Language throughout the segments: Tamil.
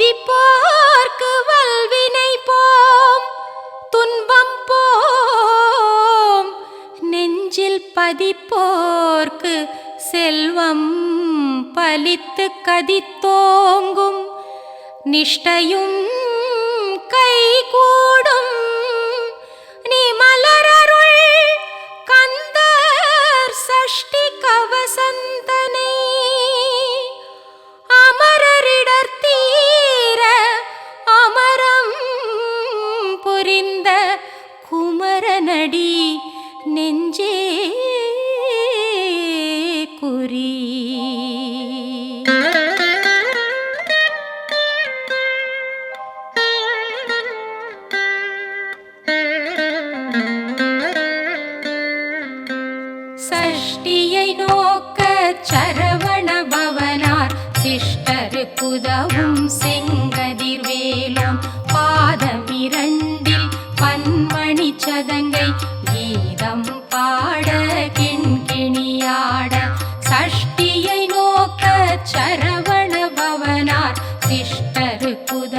விதிப்போர்க்கு வல்வினை போம். துன்பம் போம். நெஞ்சில் பதிப்போர்க்கு செல்வம் பலித்து கதித்தோங்கும். நிஷ்டையும் கை கூடும் நீ மலரருள் கந்தர் சஷ்டி கவசந்தனை. நெஞ்சே ಪುದ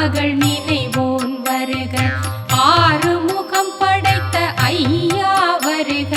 மகள் நினைவோன் வருக. ஆறுமுகம் படைத்த ஐயா வருக.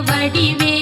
வடிவே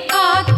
thought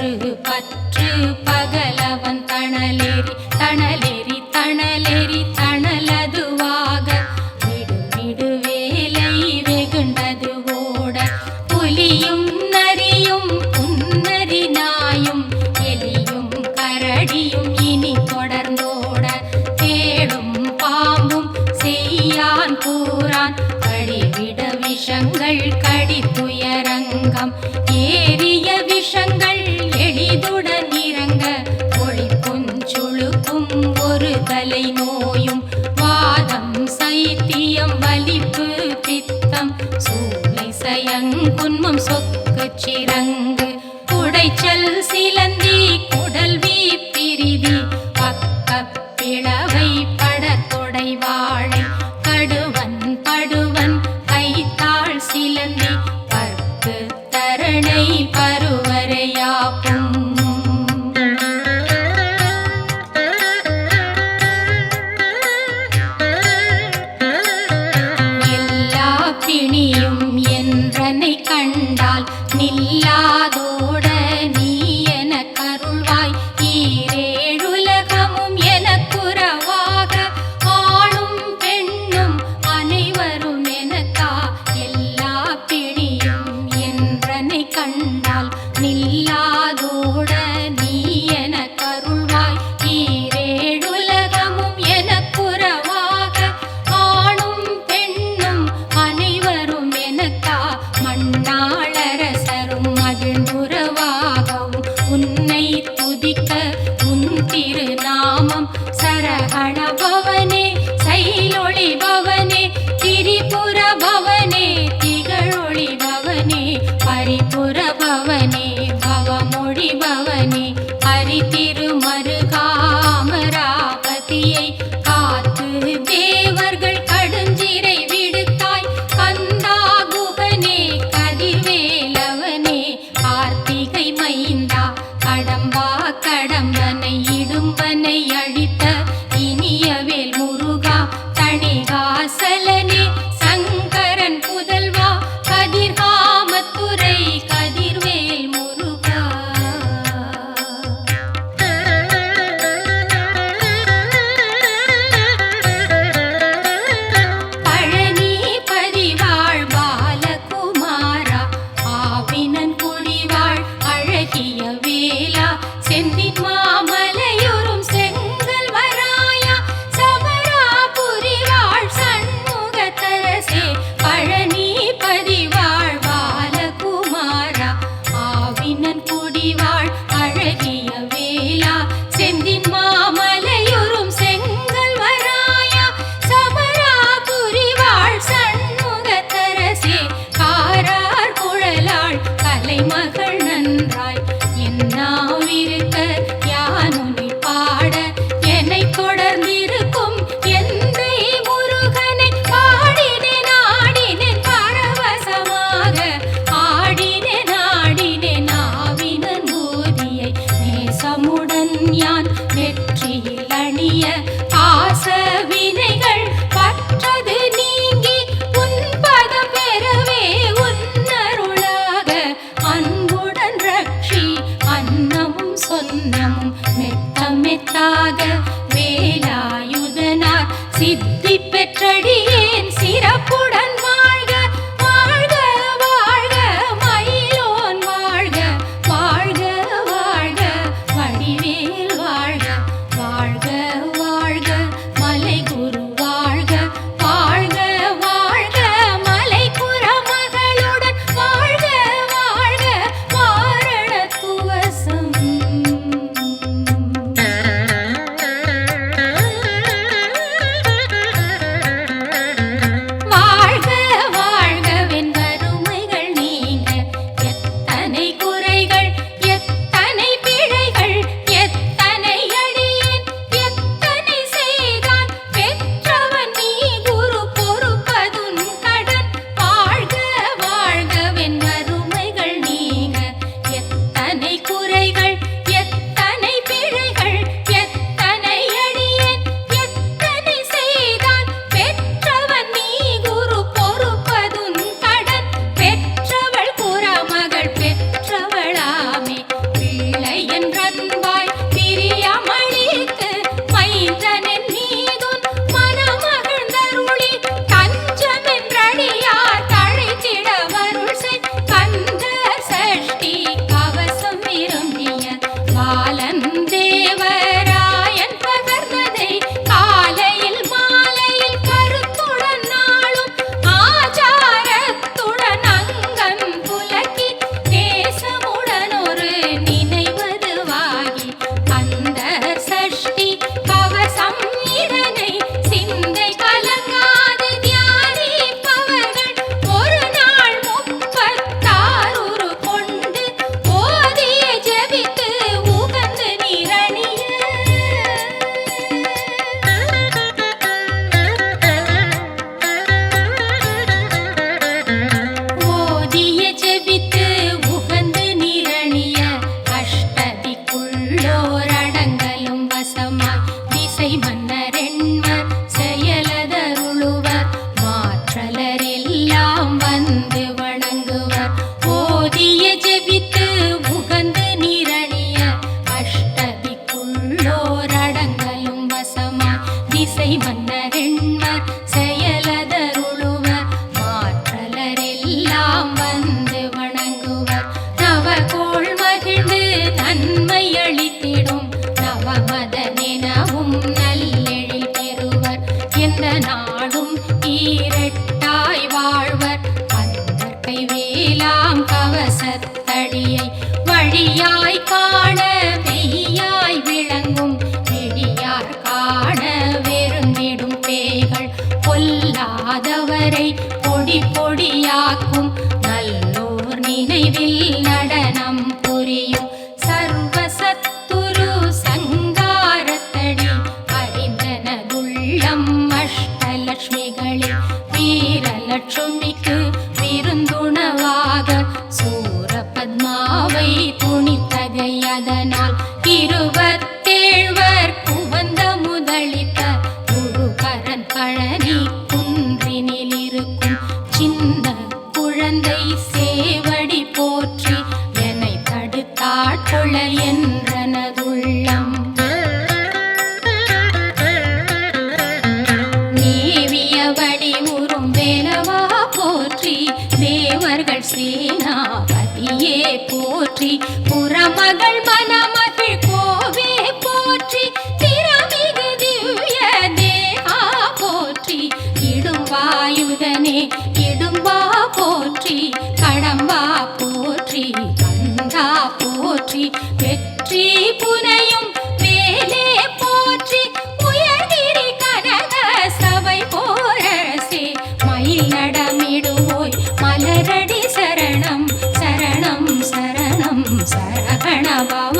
பற்று பற்று பகலவன் தணலேறி தணலேறி தணலேறி குன்மம் சொக்கு சிறங்கு. உடைச்சல் சிலந்தி குடல் வீப்பிரிதி பக்கப்பிளவு உடன் யான் நெற்றியில் அணிய பாச வினைகள் பற்றது நீங்கி உன்பதம் பெறவே உன்னருளாக. அன்புடன் ரட்சி அன்னமும் சொன்னமும் மெத்த மெத்தாக அஷ்டலட்சுமிகளில் வீரலட்சுமிக்கு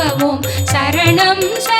சரணம் சரணம் சரணம் சரணம்